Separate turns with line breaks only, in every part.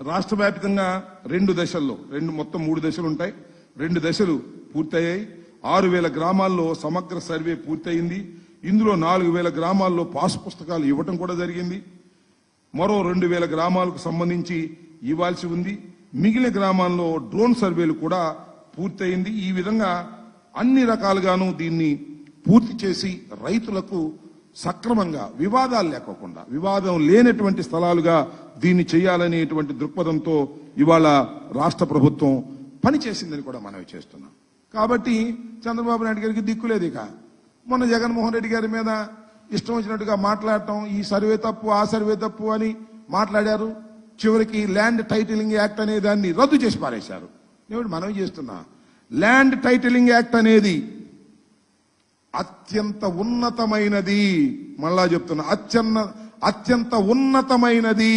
రాష్ట్ర వ్యాప్తంగా రెండు దశల్లో రెండు మొత్తం మూడు దశలు ఉంటాయి. రెండు దశలు పూర్తయ్యాయి. ఆరు వేల గ్రామాల్లో సమగ్ర సర్వే పూర్తయింది. ఇందులో నాలుగు వేల గ్రామాల్లో పాస్ పుస్తకాలు ఇవ్వటం కూడా జరిగింది. మరో రెండు వేల గ్రామాలకు సంబంధించి ఇవ్వాల్సి ఉంది. మిగిలిన గ్రామాల్లో డ్రోన్ సర్వేలు కూడా పూర్తయింది. ఈ విధంగా అన్ని రకాలుగాను దీన్ని పూర్తి చేసి రైతులకు సక్రమంగా వివాదాలు లేకోకుండా వివాదం లేనటువంటి స్థలాలుగా దీన్ని చేయాలనేటువంటి దృక్పథంతో ఇవాళ రాష్ట్ర ప్రభుత్వం పనిచేసిందని కూడా మనవి చేస్తున్నాం. కాబట్టి చంద్రబాబు నాయుడు గారికి దిక్కులేదు ఇక. మొన్న జగన్మోహన్ రెడ్డి గారి మీద ఇష్టం వచ్చినట్టుగా మాట్లాడటం ఈ సర్వే తప్పు ఆ సర్వే తప్పు అని మాట్లాడారు. చివరికి ల్యాండ్ టైటిలింగ్ యాక్ట్ అనే దాన్ని రద్దు చేసి పారేశారు. నేను మనవి చేస్తున్నా? ల్యాండ్ టైటిలింగ్ యాక్ట్ అనేది అత్యంత ఉన్నతమైనది. మళ్ళా చెప్తున్నా అత్యన్న అత్యంత ఉన్నతమైనది.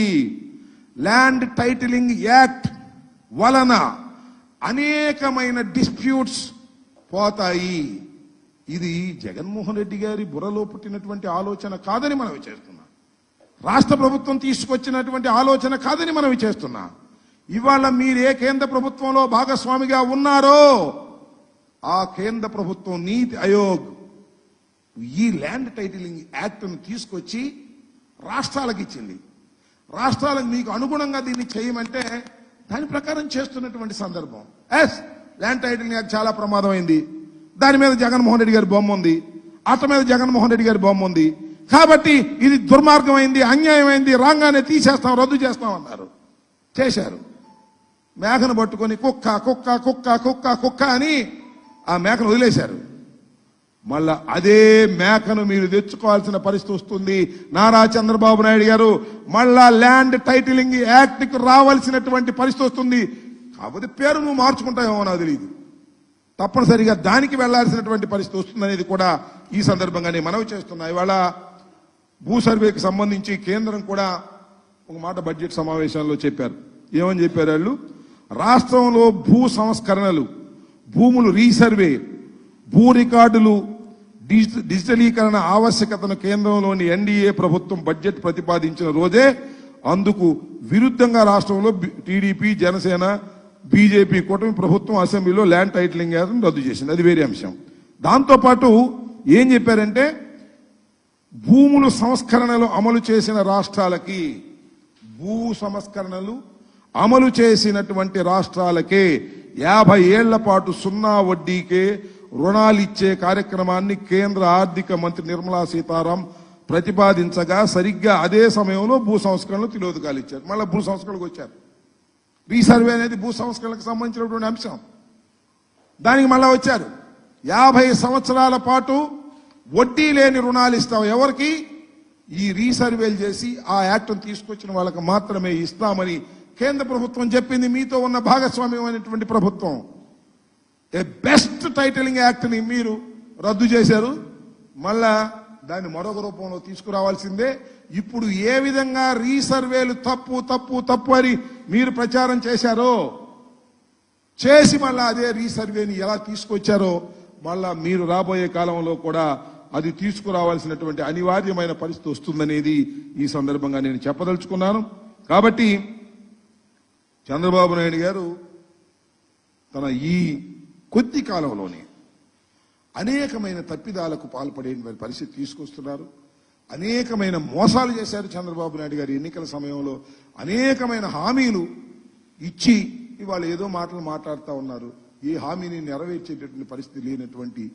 ల్యాండ్ టైటిలింగ్ యాక్ట్ వలన అనేకమైన డిస్ప్యూట్స్ పోతాయి. ఇది జగన్మోహన్ రెడ్డి గారి బుర్రలో పుట్టినటువంటి ఆలోచన కాదని మనం చేస్తున్నాం రాష్ట్ర ప్రభుత్వం తీసుకొచ్చినటువంటి ఆలోచన కాదని మనం చేస్తున్నా ఇవాళ మీరు ఏ కేంద్ర ప్రభుత్వంలో భాగస్వామిగా ఉన్నారో ఆ కేంద్ర ప్రభుత్వం నీతి ఆయోగ్ ఈ ల్యాండ్ టైటిలింగ్ యాక్ట్ను తీసుకొచ్చి రాష్ట్రాలకు ఇచ్చింది. రాష్ట్రాలకు మీకు అనుగుణంగా దీన్ని చేయమంటే దాని ప్రకారం చేస్తున్నటువంటి సందర్భం. ఎస్ ల్యాండ్ టైటిలింగ్ యాక్ట్ చాలా ప్రమాదమైంది. దాని మీద జగన్మోహన్ రెడ్డి గారి బొమ్మ ఉంది. అట్ట మీద జగన్మోహన్ రెడ్డి గారి బొమ్మ ఉంది. కాబట్టి ఇది దుర్మార్గమైంది అన్యాయమైంది రాగానే తీసేస్తాం రద్దు చేస్తాం అన్నారు. చేశారు. మేకను పట్టుకొని కుక్క కుక్క కుక్క కుక్క కుక్క అని ఆ మేకను వదిలేశారు. మళ్ళా అదే మేకను మీరు తెచ్చుకోవాల్సిన పరిస్థితి వస్తుంది. నారా చంద్రబాబు నాయుడు గారు మళ్ళా ల్యాండ్ టైటిలింగ్ యాక్ట్కి రావాల్సినటువంటి పరిస్థితి వస్తుంది. కాకపోతే పేరు నువ్వు మార్చుకుంటావేమో నాకు తెలియదు తప్పనిసరిగా దానికి వెళ్ళాల్సినటువంటి పరిస్థితి వస్తుందనేది కూడా ఈ సందర్భంగానే మనవి చేస్తున్నా. ఇవాళ భూ సర్వేకి సంబంధించి కేంద్రం కూడా ఒక మాట బడ్జెట్ సమావేశంలో చెప్పారు. ఏమని చెప్పారు వాళ్ళు? రాష్ట్రంలో భూ సంస్కరణలు భూములు రీసర్వే భూ రికార్డులు డిజిటలీకరణ ఆవశ్యకతను కేంద్రంలోని ఎన్డీఏ ప్రభుత్వం బడ్జెట్ ప్రతిపాదించిన రోజే అందుకు విరుద్ధంగా రాష్ట్రంలో టీడీపీ జనసేన బీజేపీ కూటమి ప్రభుత్వం అసెంబ్లీలో ల్యాండ్ టైటిలింగ్ యాక్ట్ను రద్దు చేసింది. అది వేరే అంశం. దాంతోపాటు ఏం చెప్పారంటే భూములు సంస్కరణలు అమలు చేసిన రాష్ట్రాలకి భూ సంస్కరణలు అమలు చేసినటువంటి రాష్ట్రాలకే యాభై ఏళ్ళ పాటు సున్నా వడ్డీకే రుణాలు ఇచ్చే కార్యక్రమాన్ని కేంద్ర ఆర్థిక మంత్రి నిర్మలా సీతారాం ప్రతిపాదించగా సరిగ్గా అదే సమయంలో భూ సంస్కరణలు తిలోదకాలు ఇచ్చారు. మళ్ళీ భూ సంస్కరణకు వచ్చారు. రీసర్వే అనేది భూ సంస్కరణకు సంబంధించినటువంటి అంశం. దానికి మళ్ళా వచ్చారు. యాభై సంవత్సరాల పాటు వడ్డీ లేని రుణాలు ఇస్తాం ఎవరికి? ఈ రీసర్వేలు చేసి ఆ యాక్ట్ను తీసుకొచ్చిన వాళ్ళకి మాత్రమే ఇస్తామని కేంద్ర ప్రభుత్వం చెప్పింది. మీతో ఉన్న భాగస్వామ్యం అనేటువంటి ప్రభుత్వం. ఏ బెస్ట్ టైటిలింగ్ యాక్ట్ని మీరు రద్దు చేశారు. మళ్ళా దాన్ని మరొక రూపంలో తీసుకురావాల్సిందే. ఇప్పుడు ఏ విధంగా రీసర్వేలు తప్పు తప్పు తప్పు అని మీరు ప్రచారం చేశారో చేసి మళ్ళా అదే రీసర్వేని ఎలా తీసుకొచ్చారో మళ్ళా మీరు రాబోయే కాలంలో కూడా అది తీసుకురావాల్సినటువంటి అనివార్యమైన పరిస్థితి వస్తుందనేది ఈ సందర్భంగా నేను చెప్పదలుచుకున్నాను. కాబట్టి చంద్రబాబు నాయుడు గారు తన ఈ కొద్ది కాలంలోనే అనేకమైన తప్పిదాలకు పాల్పడే పరిస్థితి తీసుకొస్తున్నారు. అనేకమైన మోసాలు చేశారు చంద్రబాబు నాయుడు గారు ఎన్నికల సమయంలో. అనేకమైన హామీలు ఇచ్చి ఇవాళ ఏదో మాటలు మాట్లాడుతూ ఉన్నారు. ఏ హామీని నెరవేర్చేటటువంటి పరిస్థితి లేనటువంటి